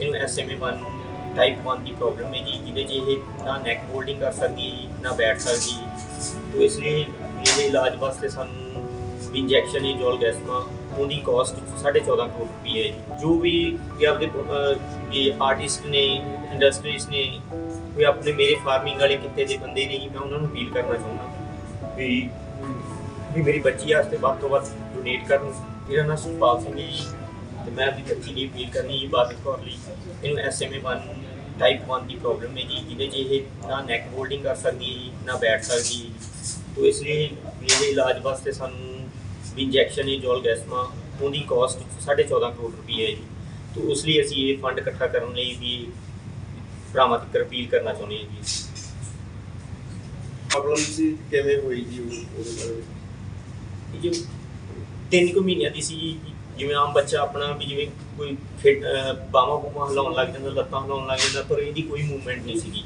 ਇਹਨੂੰ SMA1 type 1 ਦੀ problem ਹੈ ਜੀ ਜਿਹਦੇ 'ਚ ਇਹ ਨਾ ਨੈਕ ਹੋਲਡਿੰਗ ਕਰ ਸਕਦੀ ਹੈ ਜੀ, ਨਾ ਬੈਠ ਸਕਦੀ ਹੈ। ਤੋ ਇਸ ਲਈ ਇਹਦੇ ਇਲਾਜ ਵਾਸਤੇ ਸਾਨੂੰ ਇੰਜੈਕਸ਼ਨ ਹੈ ਜੋਲਗੈਸਮਾ ਉਹਦੀ ਕਾਸਟ 14.5 ਕਰੋੜ ਰੁਪਏ ਹੈ ਜੀ। ਜੋ ਵੀ ਇਹ ਆਪਦੇ ਅਹ, ਇਹ ਆਰਟਿਸਟ ਨੇ ਇੰਡਸਟਰੀਜ਼ ਨੇ ਵੀ ਆਪਣੇ ਮੇਰੇ ਫਾਰਮਿੰਗ ਵਾਲੇ ਕਿੱਤੇ ਦੇ ਬੰਦੇ ਨੇ ਜੀ ਮੈਂ ਉਹਨਾਂ ਨੂੰ ਅਪੀਲ ਕਰਨਾ ਚਾਹੁੰਦਾ। ਵੀ ਵੀ ਮੇਰੀ ਬੱਚੀ ਵਾਸਤੇ ਵੱਧ ਤੋਂ ਵੱਧ ਡੋਨੇਟ ਕਰਨ। ਮੇਰਾ ਨਾਮ ਸੁਖਪਾਲ ਸਿੰਘ ਹੈ ਜੀ। ਤੇ ਮੈਂ ਆਪਣੀ ਬੱਚੀ ਲਈ ਅਪੀਲ ਕਰਨੀ ਹੈ ਬਾਬਿਤ ਕੌਰ ਲਈ। ਇਹਨੂੰ SMA1 ਟਾਈਪ 1 ਦੀ ਪ੍ਰੋਬਲਮ ਹੈ ਜੀ ਜਿਹਦੇ 'ਚ ਇਹ ਨਾ ਨੈਕ ਹੋਲਡਿੰਗ ਕਰ ਸਕਦੀ ਹੈ ਜੀ, ਨਾ ਬੈਠ ਸਕਦੀ ਹੈ। ਤੋ ਇਸ ਲਈ ਇਹਦੇ ਇਲਾਜ ਵਾਸਤੇ ਸਾਨੂੰ ਇੰਜੈਕਸ਼ਨ ਹੈ ਜੋਲਗੈਸਮਾ ਉਹਦੀ ਕਾਸਟ 14.5 ਕਰੋੜ ਰੁਪਏ ਹੈ ਜੀ। ਤੋ ਉਸ ਲਈ ਅਸੀਂ ਇਹ ਫੰਡ ਇਕੱਠਾ ਕਰਨ ਲਈ ਵੀ ਭਰਾਵਾਂ ਤੱਕ ਅਪੀਲ ਕਰਨਾ ਚਾਹੁੰਦੇ ਹਾਂ ਜੀ। ਪ੍ਰੋਬਲਮ ਸੀ ਕਿਵੇਂ ਹੋਈ ਜੀ ਉਹ- ਉਹਦੇ ਬਾਰੇ? ਇਹ ਜੋ ਤਿੰਨ ਕੁ ਮਹੀਨਿਆਂ ਦੀ ਸੀ ਜੀ, ਜਿਵੇਂ ਆਮ ਬੱਚਾ ਆਪਣਾ ਵੀ ਜਿਵੇਂ ਕੋਈ ਖੇਡ ਬਾਹਾਂ ਬੂਹਾਂ ਹਿਲਾਉਣ ਲੱਗ ਜਾਂਦਾ, ਲੱਤਾਂ ਹਿਲਾਉਣ ਲੱਗ ਜਾਂਦਾ, ਪਰ ਇਹਦੀ ਕੋਈ ਮੂਵਮੈਂਟ ਨਹੀਂ ਸੀਗੀ।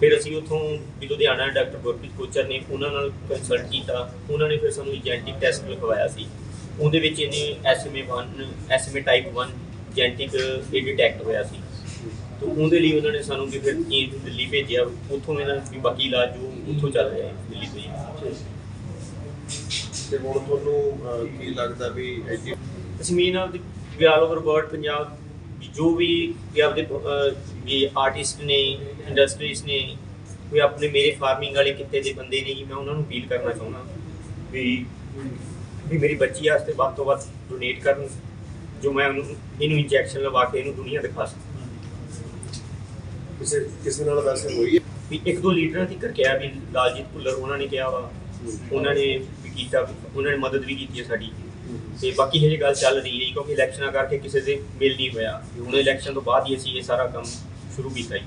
ਫਿਰ ਅਸੀਂ ਉੱਥੋਂ ਵੀ ਲੁਧਿਆਣਾ ਡਾਕਟਰ ਗੁਰਪ੍ਰੀਤ ਕੋਚਰ ਨੇ ਉਹਨਾਂ ਨਾਲ ਕੰਸਲਟ ਕੀਤਾ, ਉਹਨਾਂ ਨੇ ਫਿਰ ਸਾਨੂੰ ਜੈਨਟਿਕ ਟੈਸਟ ਲਿਖਵਾਇਆ ਸੀ। ਉਹਦੇ ਵਿੱਚ ਇਹਨੇ SMA1 SMA ਟਾਈਪ 1 ਜੈਨਟਿਕ ਇਹ ਡਿਟੈਕਟ ਹੋਇਆ ਸੀ। ਤੇ ਉਹਦੇ ਲਈ ਉਹਨਾਂ ਨੇ ਸਾਨੂੰ ਵੀ ਫਿਰ ਏਮਸ ਦਿੱਲੀ ਭੇਜਿਆ। ਉੱਥੋਂ ਇਹਨਾਂ ਵੀ ਬਾਕੀ ਇਲਾਜ ਜੋ ਉੱਥੋਂ ਚੱਲ ਰਿਹਾ ਹੈ, ਦਿੱਲੀ ਤੋਂ ਤੇ ਹੁਣ ਤੁਹਾਨੂੰ ਕੀ ਲੱਗਦਾ ਵੀ ਐਡੀ ਅਸੀਂ ਮੇਨ ਆਪਦੇ ਵੀ ਆਲ ਓਵਰ ਵਰਲਡ ਪੰਜਾਬ ਜੋ ਵੀ ਵੀ ਆਪਦੇ ਵੀ ਆਰਟਿਸਟ ਨੇ ਇੰਡਸਟਰੀਜ਼ ਨੇ ਵੀ ਆਪਣੇ ਮੇਰੇ ਫਾਰਮਿੰਗ ਵਾਲੇ ਕਿੱਤੇ ਦੇ ਬੰਦੇ ਨੇ ਜੀ ਮੈਂ ਉਹਨਾਂ ਨੂੰ ਅਪੀਲ ਕਰਨਾ ਚਾਹੁੰਦਾ। ਵੀ ਵੀ ਮੇਰੀ ਬੱਚੀ ਵਾਸਤੇ ਵੱਧ ਤੋਂ ਵੱਧ ਡੋਨੇਟ ਕਰਨ ਜੋ ਮੈਂ ਉਹਨੂੰ ਇਹਨੂੰ ਇੰਜੈਕਸ਼ਨ ਲਵਾ ਕੇ ਇਹਨੂੰ ਦੁਨੀਆ ਦਿਖਾ ਸਕਾਂ। ਕਿਸੇ ਕਿਸੇ ਨਾਲ ਵੈਸੇ ਹੋਈ ਹੈ? ਵੀ ਇੱਕ ਦੋ ਲੀਡਰਾਂ ਦੀ ਕਿਹਾ ਵੀ ਲਾਲਜੀਤ ਭੁੱਲਰ ਉਹਨਾਂ ਨੇ ਕਿਹਾ ਵਾ। ਉਹਨਾਂ ਨੇ ਵੀ ਕੀਤਾ ਉਹਨਾਂ ਨੇ ਮਦਦ ਵੀ ਕੀਤੀ ਹੈ ਸਾਡੀ। ਤੇ ਬਾਕੀ ਹਜੇ ਗੱਲ ਚੱਲ ਰਹੀ ਹੈ ਜੀ, ਕਿਉਂਕਿ ਇਲੈਕਸ਼ਨਾਂ ਕਰਕੇ ਕਿਸੇ ਦੇ ਮਿਲ ਨਹੀਂ ਹੋਇਆ। ਹੁਣ ਇਲੈਕਸ਼ਨ ਤੋਂ ਬਾਅਦ ਹੀ ਅਸੀਂ ਇਹ ਸਾਰਾ ਕੰਮ ਸ਼ੁਰੂ ਕੀਤਾ ਜੀ।